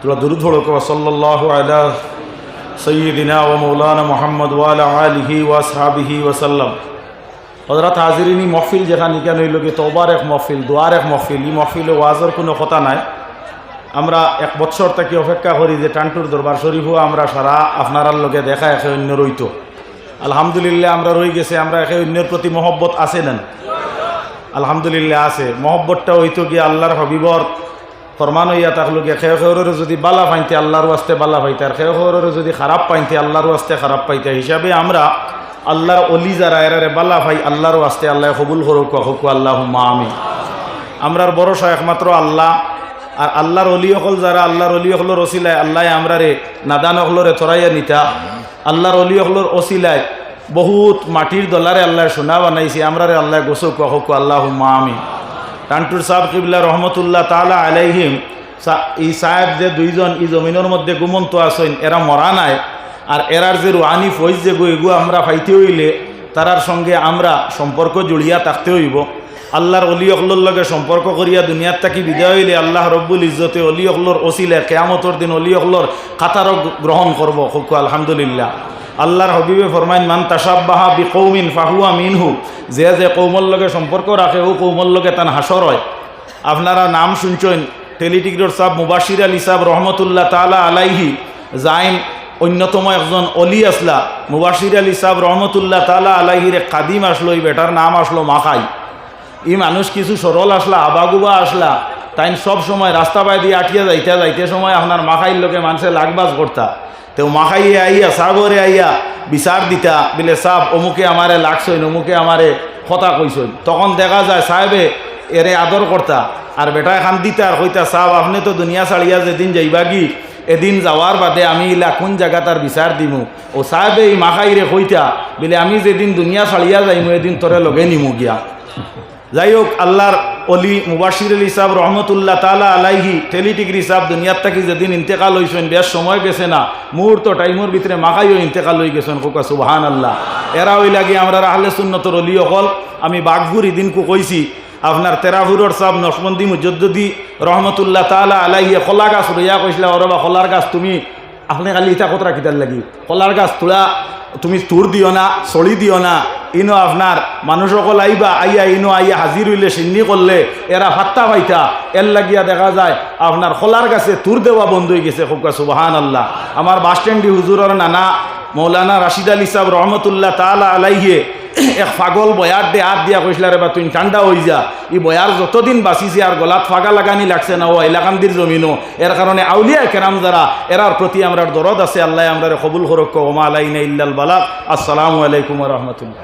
তোরা দুরুদ হড়ক সাল্লাহ আলা সৈয়দিনা ও মৌলানা মোহাম্মদ ওয়ালা আলিহি ওয়াসহাবিহি ওয়াসাল্লাম হজরত হাজিরিনী মহফিল যেখানে কেন হইল কি তোবার এক মহফিল, দোয়ার এক মহফিল, এই মহফিলে ওয়াজের কোনো কথা নাই। আমরা এক বছর থেকে অপেক্ষা করি যে টান্টুর দরবার শরীফও আমরা সারা আপনারার লগে দেখা একে অন্য রইত আলহামদুলিল্লাহ আমরা রই গেছে, আমরা একে অন্যের প্রতি মহব্বত আছে নেন। আলহামদুলিল্লাহ আছে। মহব্বতটা হইতো গিয়ে আল্লাহর হবিবর ফরমান হইয়া থাকল গিয়ে খেয়ে খেয়ের যদি বালা পাইতে আল্লাহর ওয়াস্তে বালা পাইতে, আর খেয়ে খেয়ের যদি খারাপ পাইতে আল্লাহর ওয়াস্তে খারাপ পাইতে, হিসাবে আমরা আল্লাহর অলি যারা, এরারে বালা ভাই আল্লাহর ওয়াস্তে আল্লাহ কবুল করুক হকু আল্লাহ মা আমি আমরার ভরসা একমাত্র আল্লাহ, আর আল্লাহর অলি অকল যারা, আল্লাহর অলি অকলর ওসিলায়, আল্লাহ আমরা রে নাদান অকলরে চড়াইয়া নিতা, আল্লাহর অলি অকলর ওসিলায় বহুত মাটির দলারে আল্লাহ সোনা বানাইছি আমরা রে আল্লাহ গোসক হকু আল্লাহ মা আমি টান্টুর সাহেব কিবলা রহমতুল্লাহ তালা আলাইহিম এই সাহেব যে দুইজন এই জমিনের মধ্যে গুমন্ত আসেন এরা মরা নাই। আর এরার যে রুহানি ফৈজ যে গো, এগু আমরা পাইতে হইলে, তারার সঙ্গে আমরা সম্পর্ক জুড়িয়া থাকতে হইব। আল্লাহর অলি অকলোর লগে সম্পর্ক করিয়া দুনিয়ার থাকি বিদায় হইলে আল্লাহ রব্বুল ইজ্জতে অলি অকলোর ওসিলে কেয়ামতর দিন অলি অকলোর খাতারও গ্রহণ করব। খুকু আলহামদুলিল্লাহ। আল্লাহর হবিবে ফরমাইন, মান তাসাব্বাহা বি কৌমিন ফাহুয়া মিনহু। যে যে কৌমর লগে সম্পর্ক রাখে, ও কৌমর লগে তান হাসর হয়। আপনারা নাম শুনছেন টেলিটিকর সাহ মুবাসির আলী সাহ রহমতুল্লাহ তালা আলাইহি জাইন অন্যতম একজন অলি আসলা। মুবাসির আলী সাহ রহমতুল্লাহ তালা আলাইহির এক কাদিম আসলো, এই বেটার নাম আসলো মাখাই। ই মানুষ কিছু সরল আসলা, আবাগুবা আসলা তাই সব সময় রাস্তা বাই দিয়ে আটিয়া যাইতে যাইতে সময় আপনার মাখাইর লোকে মানুষে লাগবাজ করতা। তো মাখাইয়ে আইয়া সাগরে আইয়া বিচার দিতা, বিলে সাপ অমুকে আমারে লাগছইন, অমুকে আমারে কথা কইসইন তখন দেখা যায় সাহেবে এরে আদর করতা আর বেটা এখান দিতা আর কইতা সাহেব আপনি তো দুনিয়া ছাড়িয়া যেদিন যাইবা কি, এদিন যাওয়ার বাদে আমি ইলা কোন জায়গা তার বিচার দিমু? ও সাহেবে এই মাখাইরে কইতা, বিলে, আমি যেদিন দুনিয়া ছাড়িয়া যাইমু, এদিন তোরে লগে নিমু গিয়া। যাই হোক আল্লাহর অলি মুবাসির আলী সাহেব রহমতুল্লাহ তালা আলাইহি টেলিটিগ্রি সাহেব দুনিয়ার থাকি যেদিন ইন্তেকাল হয়েছেন বেশ সময় গেছে না। মুহূর্ত টাইমের ভিতরে মাখাইও ইন্তেকাল হয়ে গেছেন কোকা সুবাহান আল্লাহ এরা ওই লাগে আমরা আহলে সুন্নতর অলি অকল। আমি বাঘপুর ইদিনকু কইছি, আপনার তেরাভুরর সাহেব নসমন্দি মুজদ্দি রহমতুল্লাহ তালা আলাইহি কলা গাছ রইয়া কইসলা ওরা কলার গাছ তুমি আপনি খালি ইটা কতরা কিতার লাগি। কলার গাছ তোলা, তুমি তুর দিও না চড়ি দিও না। ইনো আপনার মানুষ সকল আইবা আইয়া ইনো আইয়া হাজির হইলে, সিন্নি করলে, এরা ফাত্তা পাইতা। এর লাগিয়া দেখা যায়, আপনার খোলার কাছে তুর দেওয়া বন্ধ হয়ে গেছে, খুব সুবাহান আল্লাহ আমার বাস স্ট্যান্ডি হুজুরের নানা, মৌলানা রাশিদ আলী সাহেব রহমতুল্লাহ তালা আলাইহে, এক পাগল বয়ার দে হাত দিয়া কইসলা, রে বা, তুই ঠান্ডা হয়ে যা। ই বয়ার যতদিন বাঁচিছে, আর গলাত ফাগা লাগানি লাগছে না, ও এলাকান্দির জমিনও। এর কারণে আউলিয়া কেরাম যারা, এরার প্রতি আমরা দরদ আছে, আল্লাহ আমরা কবুল হরক্ষ ওমা আলাইনা ইল্লাল বালাক আসসালামু আলাইকুম রহমতুল্লাহ।